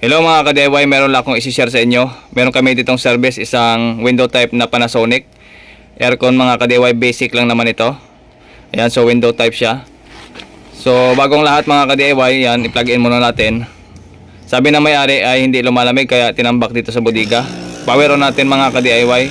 Hello mga ka-DIY, meron lang akong isi-share sa inyo. Meron kami ditong service, isang window type na Panasonic. Aircon mga ka-DIY, basic lang naman ito. Ayan, so window type siya. So bagong lahat mga ka-DIY, yan, i-plug in muna natin. Sabi na may-ari ay hindi lumalamig kaya tinambak dito sa bodega. Power on natin mga ka-DIY.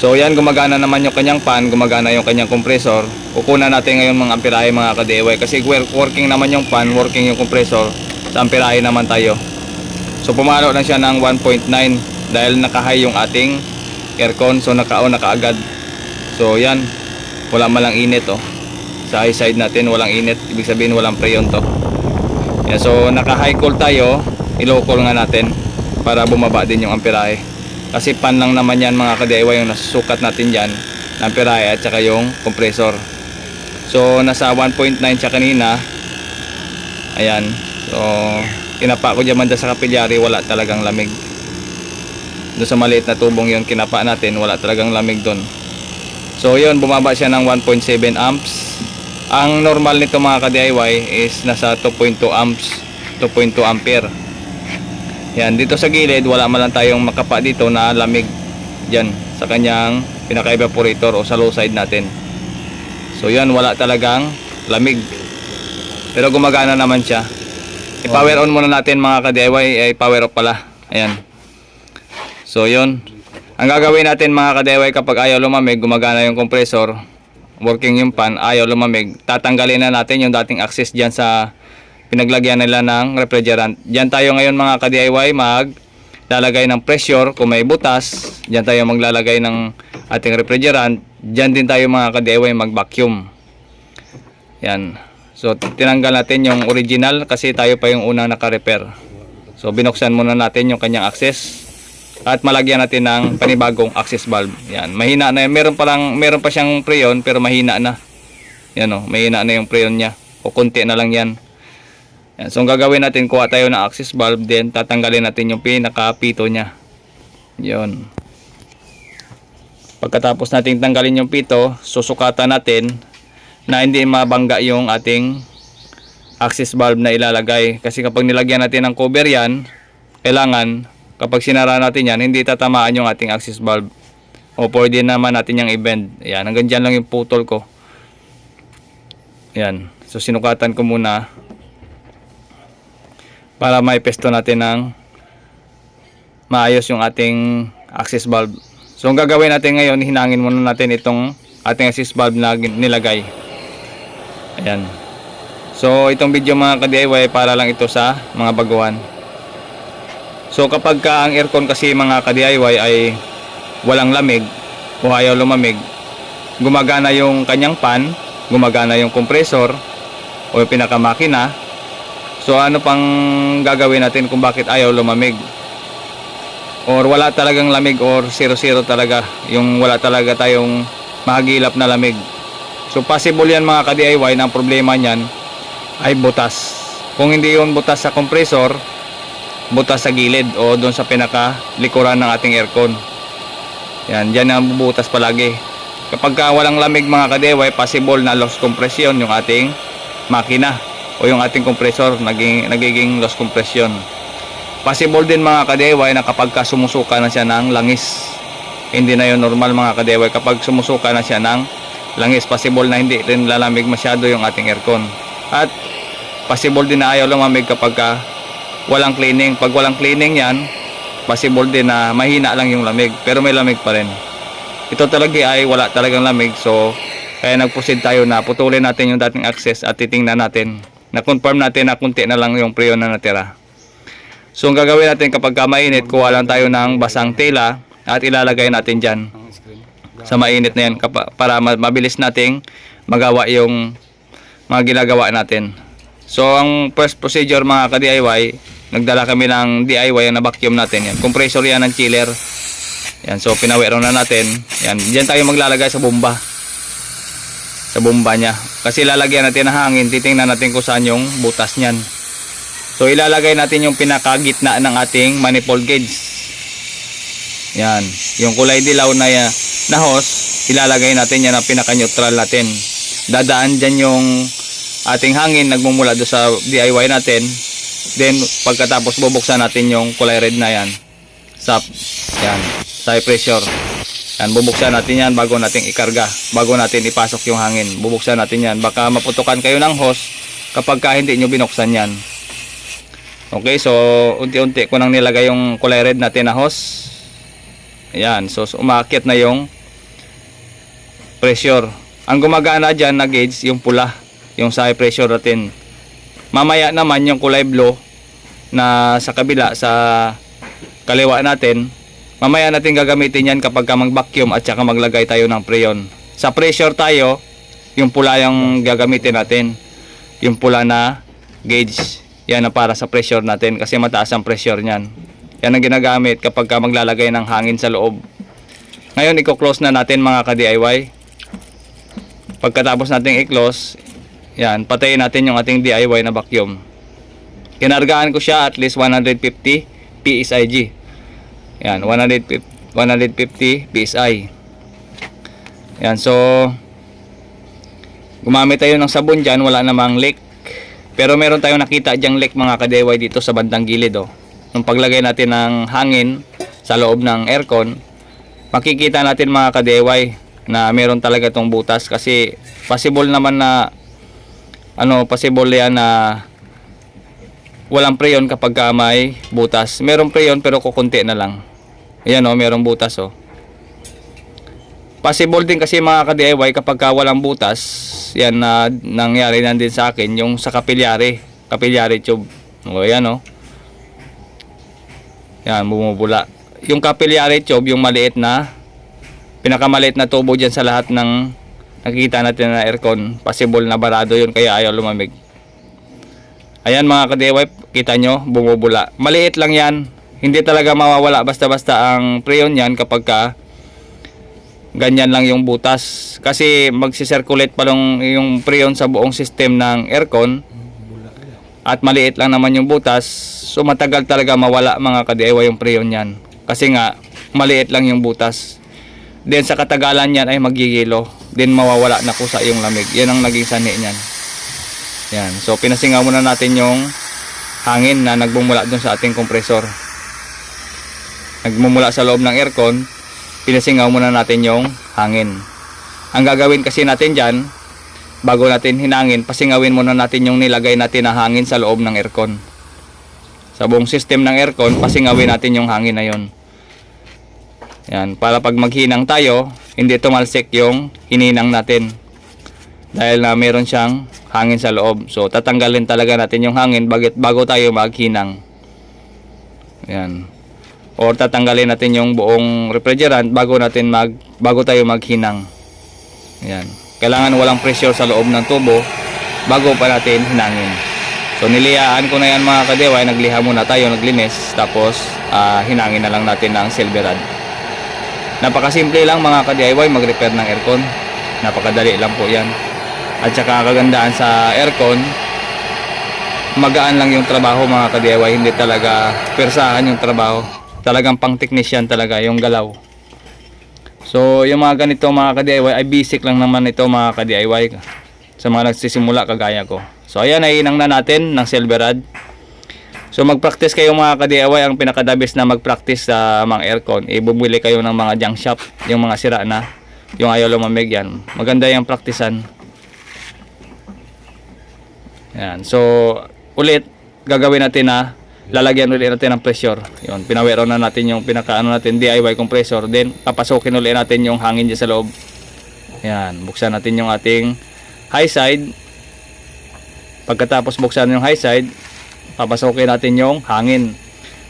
So yan, gumagana naman yung kanyang fan, gumagana yung kanyang compressor. Kukunan natin ngayon mga amperahe mga ka-DIY kasi work- working naman yung fan, working yung compressor. Sa amperahe naman tayo. So pumalo lang siya ng 1.9 dahil naka-high yung ating aircon so naka-on na. So yan, wala malang init oh. Sa high side natin walang init, ibig sabihin walang preyon to. Yan, so naka-high cool tayo, i-low cool nga natin para bumaba din yung amperahe. Kasi pan lang naman yan mga ka-DIY yung nasusukat natin dyan amperahe at saka yung compressor. So nasa 1.9 siya kanina. Ayan. So kinapa ko dyan banda sa kapilyari wala talagang lamig. Doon sa maliit na tubong yon kinapa natin wala talagang lamig doon. So yun bumaba siya ng 1.7 amps. Ang normal nito mga ka-DIY is nasa 2.2 amps 2.2 ampere. Yan dito sa gilid wala man lang tayong makapa dito na lamig dyan sa kanyang pinaka evaporator o sa low side natin. So yan wala talagang lamig. Pero gumagana naman siya I-power on muna natin mga ka-DIY ay power off pala. Ayan. So yun. Ang gagawin natin mga ka-DIY kapag ayaw lumamig, gumagana yung compressor, working yung fan, ayaw lumamig, tatanggalin na natin yung dating access dyan sa pinaglagyan nila ng refrigerant. Diyan tayo ngayon mga ka-DIY mag lalagay ng pressure kung may butas. Diyan tayo maglalagay ng ating refrigerant. Diyan din tayo mga ka-DIY mag-vacuum. Yan. So tinanggal natin yung original kasi tayo pa yung unang naka-repair. So binuksan muna natin yung kanyang access at malagyan natin ng panibagong access valve. Yan, mahina na yan. Meron pa lang meron pa siyang preyon pero mahina na. Yan oh, mahina na yung preyon niya. O konti na lang yan. Yan. So gagawin natin, kuha tayo ng access valve then tatanggalin natin yung pinaka-pito niya. Yon. Pagkatapos nating tanggalin yung pito, susukatan natin na hindi mabangga yung ating access valve na ilalagay. Kasi kapag nilagyan natin ng cover yan, kailangan kapag sinara natin yan, hindi tatamaan yung ating access valve. O pwede naman natin yung i-bend. Yan, hanggang dyan lang yung putol ko. Yan. So sinukatan ko muna para may pesto natin ng maayos yung ating access valve. So ang gagawin natin ngayon, hinangin muna natin itong ating access valve na nilagay. Ayan. So, itong video mga ka-DIY para lang ito sa mga baguhan. So, kapag ka ang aircon kasi mga ka-DIY ay walang lamig o ayaw lumamig, gumagana yung kanyang fan, gumagana yung compressor o yung pinakamakina. So, ano pang gagawin natin kung bakit ayaw lumamig? Or wala talagang lamig or 0-0 talaga. Yung wala talaga tayong mahagilap na lamig. So possible yan mga ka-DIY na ang problema niyan ay butas. Kung hindi yun butas sa compressor, butas sa gilid o doon sa pinaka likuran ng ating aircon. Yan, dyan ang bubutas palagi. Kapag ka walang lamig mga ka-DIY, possible na loss compression yung ating makina o yung ating compressor naging, nagiging loss compression. Possible din mga ka-DIY na kapag ka sumusuka na siya ng langis. Hindi na yun normal mga ka-DIY kapag sumusuka na siya ng langis possible na hindi rin lalamig masyado yung ating aircon. At possible din na ayaw lumamig kapag ka walang cleaning. Pag walang cleaning yan possible din na mahina lang yung lamig pero may lamig pa rin. Ito talaga ay wala talagang lamig so kaya nagproceed tayo na putulin natin yung dating access at titingnan natin. Na confirm natin na kunti na lang yung preyon na natira. So ang gagawin natin kapag ka mainit kuha lang tayo ng basang tela at ilalagay natin dyan sa mainit na yan para ma- mabilis nating magawa yung mga ginagawa natin. So ang first procedure mga ka-DIY, nagdala kami ng DIY yung na-vacuum natin yan. Compressor yan ng chiller. Yan, so pinawiro na natin. Yan, diyan tayo maglalagay sa bomba. Sa bomba niya. Kasi lalagyan natin ng hangin, titingnan natin kung saan yung butas niyan. So ilalagay natin yung pinakagitna ng ating manifold gauge. Yan, yung kulay dilaw na ya- na hose, ilalagay natin yan ang pinaka-neutral natin. Dadaan dyan yung ating hangin nagmumula do sa DIY natin Then, pagkatapos bubuksan natin yung kulay red na yan. Sa, yan, sa pressure. Yan, bubuksan natin yan bago natin ikarga. Bago natin ipasok yung hangin. Bubuksan natin yan. Baka maputukan kayo ng hose kapag ka hindi nyo binuksan yan. Okay, so unti-unti ko nang nilagay yung kulay red natin na hose. Ayan, so, so umakyat na yung pressure. Ang gumagana dyan na gauge, yung pula, yung sa high pressure natin. Mamaya naman yung kulay blue na sa kabila, sa kaliwa natin, mamaya natin gagamitin yan kapag ka mag-vacuum at saka maglagay tayo ng preyon. Sa pressure tayo, yung pula yung gagamitin natin. Yung pula na gauge. Yan ang para sa pressure natin kasi mataas ang pressure niyan. Yan ang ginagamit kapag ka maglalagay ng hangin sa loob. Ngayon, i-close na natin mga ka-DIY. Pagkatapos nating i-close, yan, patayin natin yung ating DIY na vacuum. Kinargaan ko siya at least 150 PSIG. Yan, 150, 150 PSI. Yan, so gumamit tayo ng sabon dyan, wala namang leak. Pero meron tayong nakita dyang leak mga ka-DIY dito sa bandang gilid oh. Nung paglagay natin ng hangin sa loob ng aircon, makikita natin mga ka-DIY na meron talaga tong butas kasi possible naman na ano, possible yan na walang preyon kapag ka may butas. Merong preyon pero kukunti na lang. Ayan oh, merong butas oh. Possible din kasi mga ka-DIY kapag ka walang butas, yan na nangyari na din sa akin, yung sa kapilyari, kapilyari tube. O yan oh. Yan, bumubula. Yung capillary tube, yung maliit na, pinakamaliit na tubo dyan sa lahat ng nakikita natin na aircon. Possible na barado yun, kaya ayaw lumamig. Ayan mga ka-DIY, kita nyo, bumubula. Maliit lang yan. Hindi talaga mawawala basta-basta ang preyon yan kapag ka ganyan lang yung butas. Kasi magsisirculate pa lang yung preyon sa buong system ng aircon at maliit lang naman yung butas, so matagal talaga mawala mga ka-DIY yung preyon yan. Kasi nga, maliit lang yung butas. Then sa katagalan yan ay magigilo. Then mawawala na kusa yung lamig. Yan ang naging sanhi niyan. Yan. So pinasingaw muna natin yung hangin na nagbumula dun sa ating kompresor. Nagmumula sa loob ng aircon, pinasingaw muna natin yung hangin. Ang gagawin kasi natin dyan, bago natin hinangin, pasingawin muna natin yung nilagay natin na hangin sa loob ng aircon. Sa buong system ng aircon, pasingawin natin yung hangin na yon. Yan, para pag maghinang tayo, hindi tumalsik yung hininang natin. Dahil na meron siyang hangin sa loob. So, tatanggalin talaga natin yung hangin bago tayo maghinang. Yan. Or tatanggalin natin yung buong refrigerant bago natin mag bago tayo maghinang. Yan. Kailangan walang pressure sa loob ng tubo bago pa natin hinangin. So niliyaan ko na yan mga kadeway, nagliha muna tayo, naglinis, tapos ah, hinangin na lang natin ng silverad. Napakasimple lang mga ka-DIY mag-repair ng aircon. Napakadali lang po yan. At saka kagandaan sa aircon, magaan lang yung trabaho mga ka-DIY, hindi talaga persahan yung trabaho. Talagang pang technician talaga yung galaw. So, yung mga ganito mga ka-DIY ay basic lang naman ito mga ka-DIY sa mga nagsisimula kagaya ko. So, ayan, naiinang na natin ng Silverad. So, mag-practice kayo mga ka-DIY. Ang pinakadabis na mag-practice sa mga aircon, ibubili kayo ng mga junk shop, yung mga sira na, yung ayaw lumamig yan. Maganda yung practicean. Yan. So, ulit, gagawin natin na lalagyan ulit natin ng pressure. Yun, pinawero na natin yung pinaka ano natin DIY compressor. Then papasukin ulit natin yung hangin dyan sa loob. Yan, buksan natin yung ating high side. Pagkatapos buksan yung high side, papasukin natin yung hangin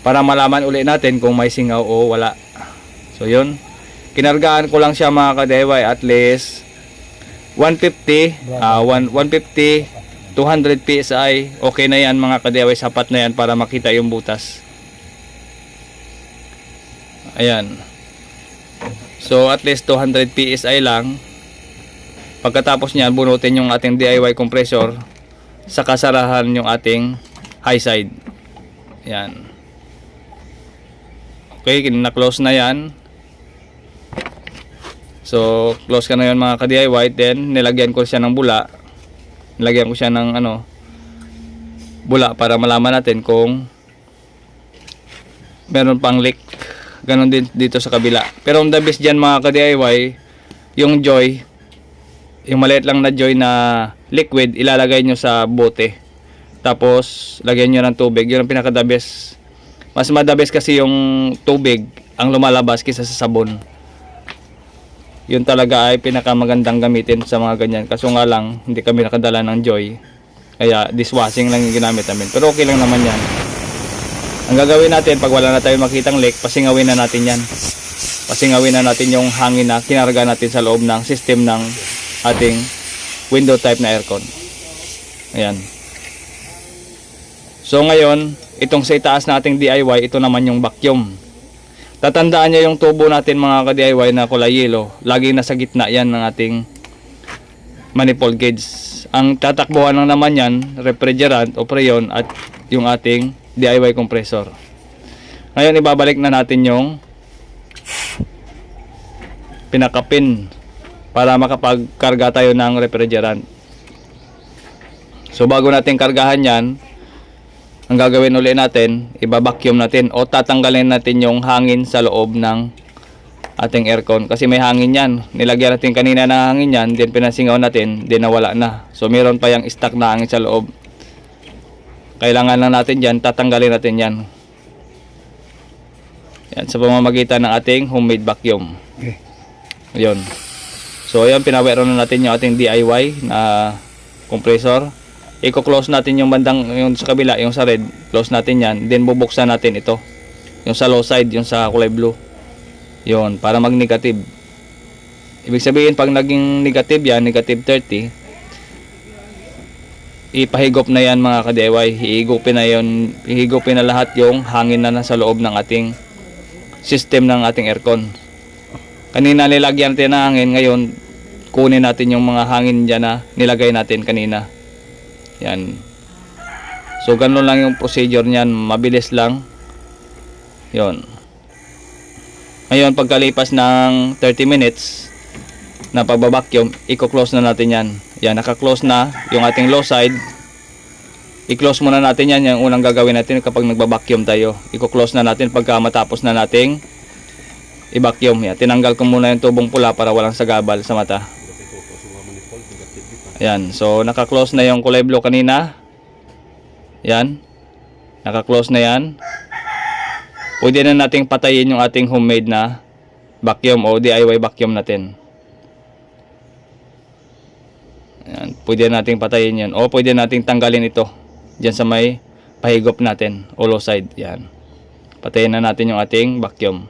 para malaman ulit natin kung may singaw o wala. So yun, kinargaan ko lang siya mga ka-DIY at least 150, ah 1 150 200 PSI, okay na yan mga kadeway, sapat na yan para makita yung butas. Ayan. So at least 200 PSI lang. Pagkatapos niyan, bunutin yung ating DIY compressor sa kasarahan yung ating high side. Ayan. Okay, na-close na yan. So, close ka na yun mga ka-DIY. Then, nilagyan ko siya ng bula nilagyan ko siya ng ano bula para malaman natin kung meron pang leak. Ganon din dito sa kabila. Pero ang the best dyan mga ka-DIY, yung joy, yung maliit lang na joy na liquid, ilalagay nyo sa bote. Tapos, lagyan nyo ng tubig. Yun ang pinaka the best. Mas madabes kasi yung tubig ang lumalabas kaysa sa sabon. Yun talaga ay pinakamagandang gamitin sa mga ganyan. Kaso nga lang, hindi kami nakadala ng joy. Kaya dishwashing lang yung ginamit namin. Pero okay lang naman yan. Ang gagawin natin pag wala na tayong makitang leak, pasingawin na natin yan. Pasingawin na natin yung hangin na kinarga natin sa loob ng system ng ating window type na aircon. Ayan. So ngayon, itong sa itaas nating DIY, ito naman yung vacuum. Tatandaan nyo yung tubo natin mga ka-DIY na kulay yellow. Laging nasa gitna yan ng ating manifold gauge. Ang tatakbuhan lang naman yan, refrigerant o preyon at yung ating DIY compressor. Ngayon ibabalik na natin yung pinakapin para makapagkarga tayo ng refrigerant. So bago natin kargahan yan, ang gagawin uli natin, ibabacuum natin o tatanggalin natin yung hangin sa loob ng ating aircon kasi may hangin yan. Nilagyan natin kanina ng hangin yan, then pinasingaw natin, then nawala na. So meron pa yung stock na hangin sa loob. Kailangan lang natin yan, tatanggalin natin yan. Yan, sa pamamagitan ng ating homemade vacuum. Okay. Yun. So ayan, pinawero na natin yung ating DIY na compressor. Iko-close natin yung bandang yung sa kabila, yung sa red, close natin yan. Then bubuksan natin ito. Yung sa low side, yung sa kulay blue. Yun, para mag-negative. Ibig sabihin, pag naging negative yan, negative 30, ipahigop na yan mga ka-DIY. Hihigupin na yun, hihigupin na lahat yung hangin na nasa loob ng ating system ng ating aircon. Kanina nilagyan natin ng hangin, ngayon kunin natin yung mga hangin dyan na nilagay natin kanina. Yan. So ganun lang yung procedure niyan, mabilis lang. Yon. Ngayon pagkalipas ng 30 minutes na pagbabacuum, i-close na natin yan. Yan, naka-close na yung ating low side. I-close muna natin yan, yung unang gagawin natin kapag nagbabacuum tayo. I-close na natin pagka matapos na nating i-vacuum. Yan, tinanggal ko muna yung tubong pula para walang sagabal sa mata. Ayan, so naka-close na yung kulay kanina. Yan. Naka-close na yan. Pwede na nating patayin yung ating homemade na vacuum o DIY vacuum natin. Ayan, pwede nating patayin yan. O pwede nating tanggalin ito. Diyan sa may pahigop natin. O low side. Yan. Patayin na natin yung ating vacuum.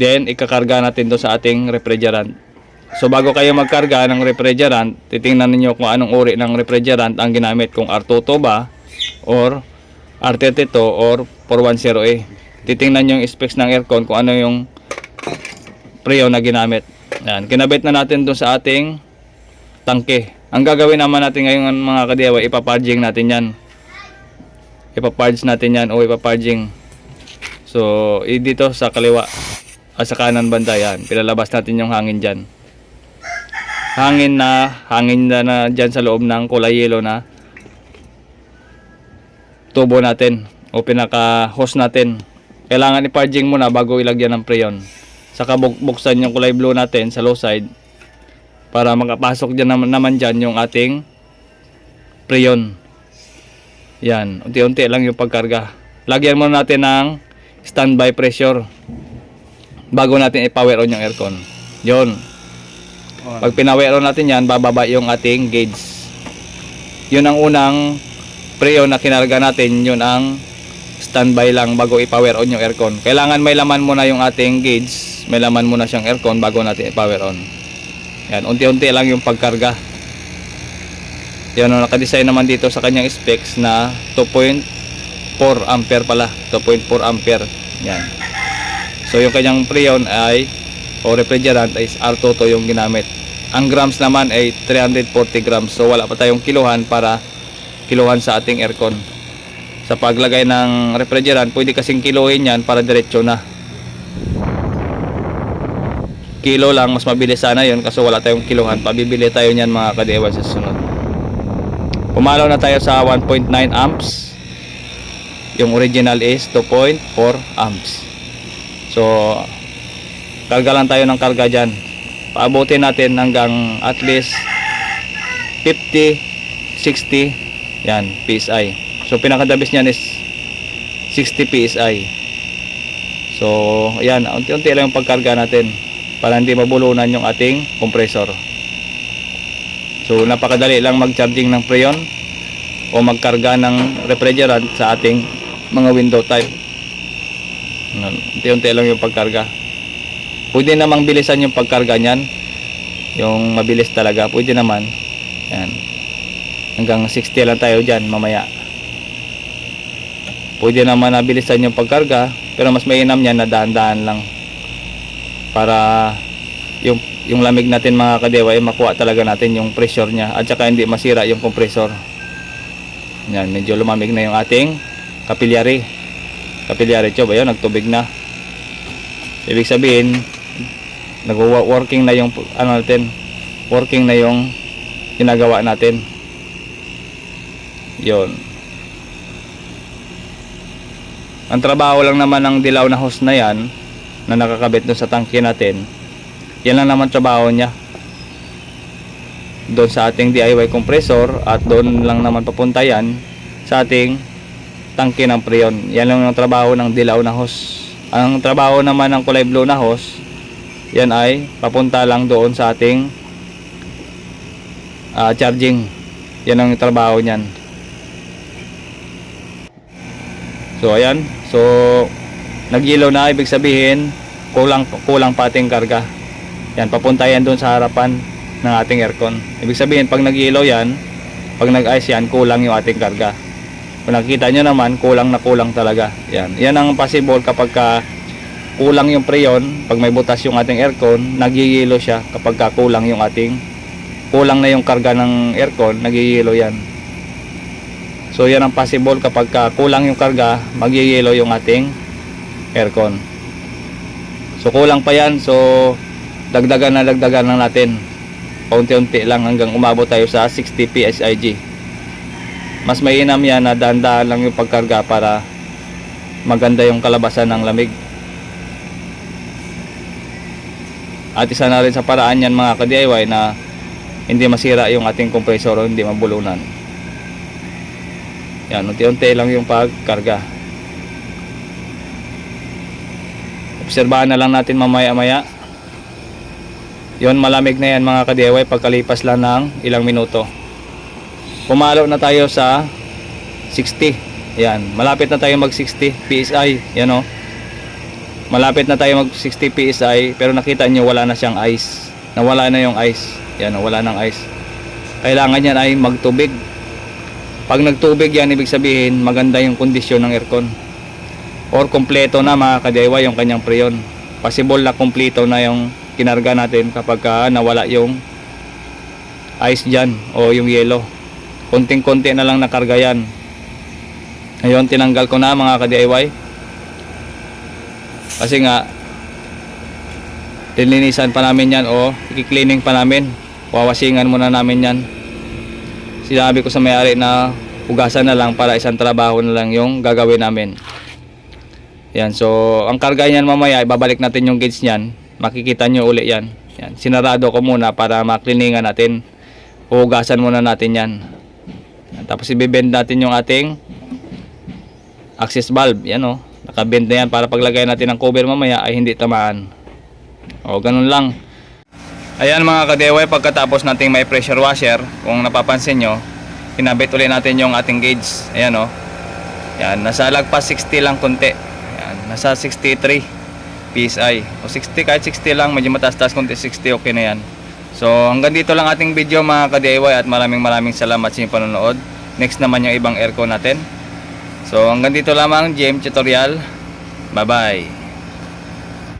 Then, ikakarga natin to sa ating refrigerant. So bago kayo magkarga ng refrigerant, titingnan niyo kung anong uri ng refrigerant ang ginamit, kung R22 ba or R32 or 410A. Titingnan yung specs ng aircon kung ano yung preo na ginamit. Yan, kinabit na natin doon sa ating tangke. Ang gagawin naman natin ngayon mga kadiyawa, ipaparging natin yan. Ipaparge natin yan o ipaparging. So, dito sa kaliwa, ah, sa kanan banda yan, pilalabas natin yung hangin dyan hangin na hangin na, na dyan sa loob ng kulay yellow na tubo natin o pinaka hose natin. Kailangan i-parging muna bago ilagyan ng preyon saka buk- buksan yung kulay blue natin sa low side para makapasok dyan naman, naman dyan yung ating preyon yan unti-unti lang yung pagkarga. Lagyan muna natin ng standby pressure bago natin i-power on yung aircon. Yon pag pinawero natin yan, bababa yung ating gauge. Yun ang unang preo na kinarga natin, yun ang standby lang bago i-power on yung aircon. Kailangan may laman muna yung ating gauge, may laman muna siyang aircon bago natin i-power on. Yan, unti-unti lang yung pagkarga. Yan, nakadesign naman dito sa kanyang specs na 2.4 ampere pala. 2.4 ampere. Yan. So yung kanyang preon ay o refrigerant is R22 yung ginamit. Ang grams naman ay 340 grams. So wala pa tayong kiluhan para kiluhan sa ating aircon. Sa paglagay ng refrigerant, pwede kasing kiluhin yan para diretso na. Kilo lang, mas mabilis sana yun kasi wala tayong kiluhan. Pabibili tayo niyan mga kadewa sa susunod. Pumalaw na tayo sa 1.9 amps. Yung original is 2.4 amps. So, karga lang tayo ng karga dyan. Paabutin natin hanggang at least 50, 60, yan, PSI. So, pinakadabis niyan is 60 PSI. So, ayan, unti-unti lang yung pagkarga natin para hindi mabulunan yung ating compressor. So, napakadali lang mag-charging ng preyon o magkarga ng refrigerant sa ating mga window type. Ano, Unti-unti lang yung pagkarga. Pwede namang bilisan yung pagkarga niyan. Yung mabilis talaga, pwede naman. Yan. Hanggang 60 lang tayo dyan mamaya. Pwede naman na bilisan yung pagkarga, pero mas mainam yan na daan-daan lang. Para yung yung lamig natin mga kadewa ay makuha talaga natin yung pressure niya at saka hindi masira yung compressor. Yan, medyo lumamig na yung ating capillary. Capillary tube, ayun, nagtubig na. Ibig sabihin, nag-working na yung ano natin, working na yung ginagawa natin. Yon. Ang trabaho lang naman ng dilaw na hose na yan na nakakabit doon sa tangke natin. Yan lang naman trabaho niya. Doon sa ating DIY compressor at doon lang naman papunta yan sa ating tangke ng preyon. Yan lang ang trabaho ng dilaw na hose. Ang trabaho naman ng kulay blue na hose, yan ay papunta lang doon sa ating ah, charging. Yan ang trabaho niyan. So ayan. So nag-yellow na ibig sabihin kulang kulang pa ating karga. Yan papunta yan doon sa harapan ng ating aircon. Ibig sabihin pag nag-yellow yan, pag nag-ice yan, kulang yung ating karga. Kung nakikita nyo naman, kulang na kulang talaga. Yan. Yan ang possible kapag ka kulang yung preyon, pag may butas yung ating aircon, nagyiyelo siya kapag ka kulang yung ating kulang na yung karga ng aircon, nagyiyelo yan. So yan ang possible kapag ka kulang yung karga, magyiyelo yung ating aircon. So kulang pa yan, so dagdagan na dagdagan lang natin. Paunti-unti lang hanggang umabot tayo sa 60 PSIG. Mas mainam yan na dahan-dahan lang yung pagkarga para maganda yung kalabasan ng lamig. At isa na rin sa paraan yan mga ka-DIY na hindi masira yung ating compressor o hindi mabulunan. Yan, unti-unti lang yung pagkarga. Obserbahan na lang natin mamaya-maya. Yon malamig na yan mga ka-DIY pagkalipas lang ng ilang minuto. Pumalo na tayo sa 60. Yan, malapit na tayo mag 60 PSI. Yan o. Malapit na tayo mag 60 PSI pero nakita nyo wala na siyang ice. Nawala na yung ice. Yan wala nang ice. Kailangan yan ay magtubig. Pag nagtubig yan, ibig sabihin maganda yung kondisyon ng aircon. Or kompleto na mga ka-DIY yung kanyang preyon. Possible na kompleto na yung kinarga natin kapag ka nawala yung ice dyan o yung yellow. Konting-konti na lang nakarga yan. Ngayon, tinanggal ko na mga ka-DIY. Kasi nga, lininisan pa namin yan o i-cleaning pa namin. Wawasingan muna namin yan. Sinabi ko sa may-ari na hugasan na lang para isang trabaho na lang yung gagawin namin. Yan, so ang karga niyan mamaya, ibabalik natin yung gauge niyan. Makikita nyo uli yan. yan. Sinarado ko muna para makliningan natin. Huhugasan muna natin yan. Tapos ibibend natin yung ating access valve. Yan o. Nakabend na yan para paglagay natin ng cover mamaya ay hindi tamaan. O, ganun lang. Ayan mga ka-DIY, pagkatapos nating may pressure washer, kung napapansin nyo, kinabit ulit natin yung ating gauge. Ayan o. Yan, nasa lagpas 60 lang konti. Yan, nasa 63 PSI. O 60, kahit 60 lang, medyo mataas-taas konti, 60 okay na yan. So hanggang dito lang ating video mga ka-DIY at maraming maraming salamat sa inyong panonood. Next naman yung ibang aircon natin. So hanggang dito lamang GM Tutorial. Bye bye.